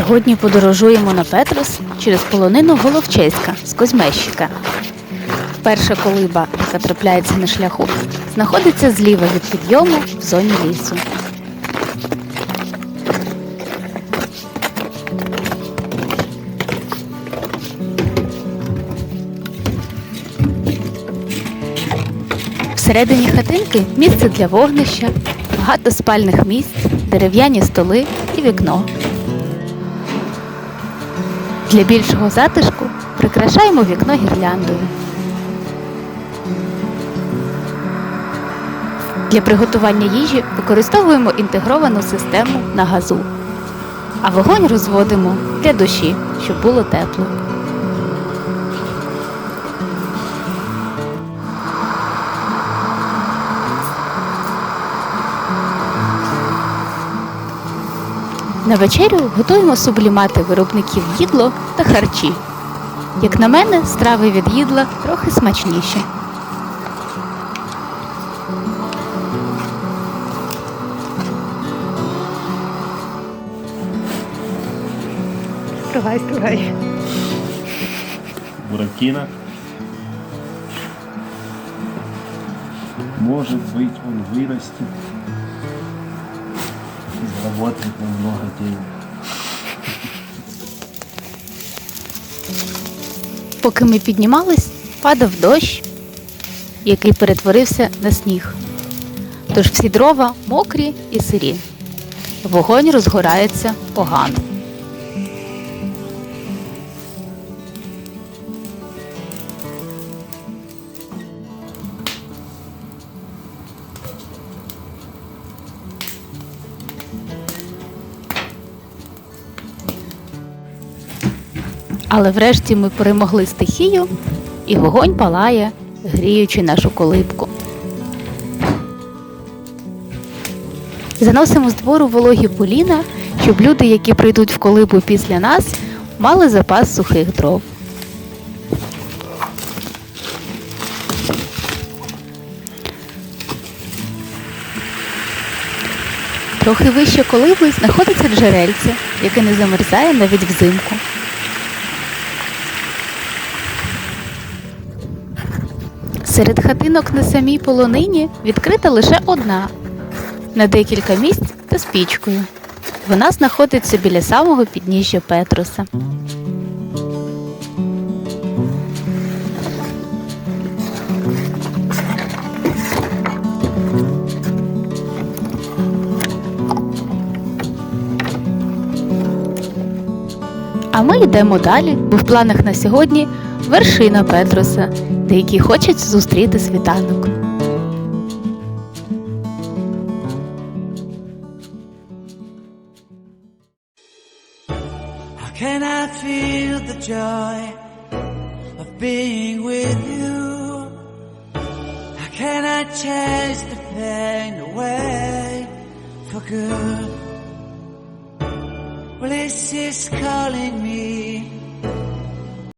Сьогодні подорожуємо на Петрос через полонину Головчеська з Козьмещика. Перша колиба, яка трапляється на шляху, знаходиться зліва від підйому в зоні лісу. Всередині хатинки місце для вогнища, багато спальних місць, дерев'яні столи і вікно. Для більшого затишку прикрашаємо вікно гірляндою. Для приготування їжі використовуємо інтегровану систему на газу, а вогонь розводимо для душі, щоб було тепло. На вечерю готуємо сублімати виробників їдло та харчі. Як на мене, страви від їдла трохи смачніші. Стругай, стругай. Буратино. Может быть, он вырастет нам много денег. Поки ми піднімались, падав дощ, який перетворився на сніг. Тож всі дрова мокрі і сирі. Вогонь розгорається погано. Але врешті ми перемогли стихію, і вогонь палає, гріючи нашу колибку. Заносимо з двору вологі поліна, щоб люди, які прийдуть в колибу після нас, мали запас сухих дров. Трохи вище колиби знаходиться джерельце, яке не замерзає навіть взимку. Серед хатинок на самій полонині відкрита лише одна на декілька місць та з пічкою. Вона знаходиться біля самого підніжжя Петруса. А ми йдемо далі, бо в планах на сьогодні вершина Петруса, де які хочуть зустріти світанок. Can I feel the joy of being with you? How can I chase the pain away for good? This is calling me